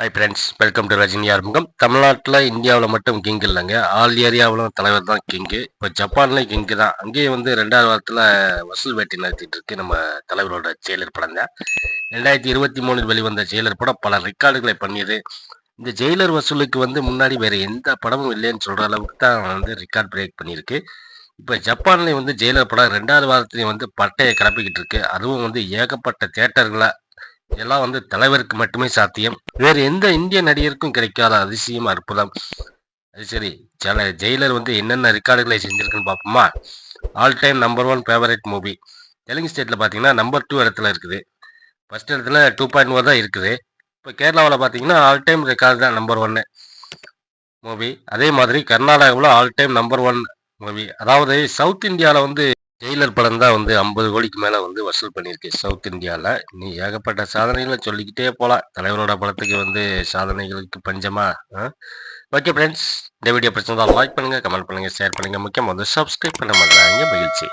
Hi friends welcome to Rajini Arumugam தமிழ்நாட்டில் இந்தியாவில் மட்டும் கிங் இல்லைங்க. ஆல் ஏரியாவிலும் தலைவர் தான் கிங்கு இப்போ ஜப்பான்லேயும் கிங்கு தான். அங்கேயும் வந்து ரெண்டாவது வாரத்தில் வசூல் வேட்டை நடத்திட்டு இருக்கு நம்ம தலைவரோட ஜெயிலர் படம் தான் ரெண்டாயிரத்தி இருபத்தி மூணில் வெளிவந்த ஜெயிலர் படம் பல ரெக்கார்டுகளை பண்ணியது. இந்த ஜெயிலர் வசூலுக்கு வந்து முன்னாடி வேற எந்த படமும் இல்லைன்னு சொல்ற அளவுக்கு தான் வந்து ரெக்கார்ட் பிரேக் பண்ணியிருக்கு. இப்போ ஜப்பான்லேயும் வந்து ஜெயிலர் படம் ரெண்டாவது வாரத்துலேயும் வந்து பட்டையை கிளப்பிக்கிட்டு இருக்கு. அதுவும் வந்து ஏகப்பட்ட தேட்டர்களை இதெல்லாம் வந்து தலைவருக்கு மட்டுமே சாத்தியம். வேறு எந்த இந்திய நடிகருக்கும் கிடைக்காத அதிசயம் அற்புதம். அது சரி சில ஜெயிலர் வந்து என்னென்ன ரெக்கார்டுகளை செஞ்சிருக்குன்னு பார்ப்போமா? All time number one favourite movie Telugu ஸ்டேட்டில் பார்த்தீங்கன்னா நம்பர் டூ இடத்துல இருக்குது. ஃபர்ஸ்ட் இடத்துல டூ பாயிண்ட் ஒன் தான் இருக்குது. இப்போ கேரளாவில் பார்த்தீங்கன்னா ஆல் டைம் ரெக்கார்டு தான் நம்பர் ஒன்னு மூவி அதே மாதிரி கர்நாடகாவில் all time number one movie அதாவது சவுத் இந்தியாவில் வந்து ஜெயிலர் படம் தான் வந்து ஐம்பது கோடிக்கு மேலே வந்து வசூல் பண்ணியிருக்கு சவுத் இந்தியாவில் நீ ஏகப்பட்ட சாதனைகளை சொல்லிக்கிட்டே போகலாம் தலைவரோட படத்துக்கு வந்து சாதனைகளுக்கு பஞ்சமா ஓகே ஃப்ரெண்ட்ஸ் இந்த வீடியோ பிரச்சனை லைக் பண்ணுங்கள் கமெண்ட் பண்ணுங்கள் ஷேர் பண்ணுங்கள் முக்கியமாக வந்து சப்ஸ்கிரைப் பண்ண மாட்டாங்க மகிழ்ச்சி.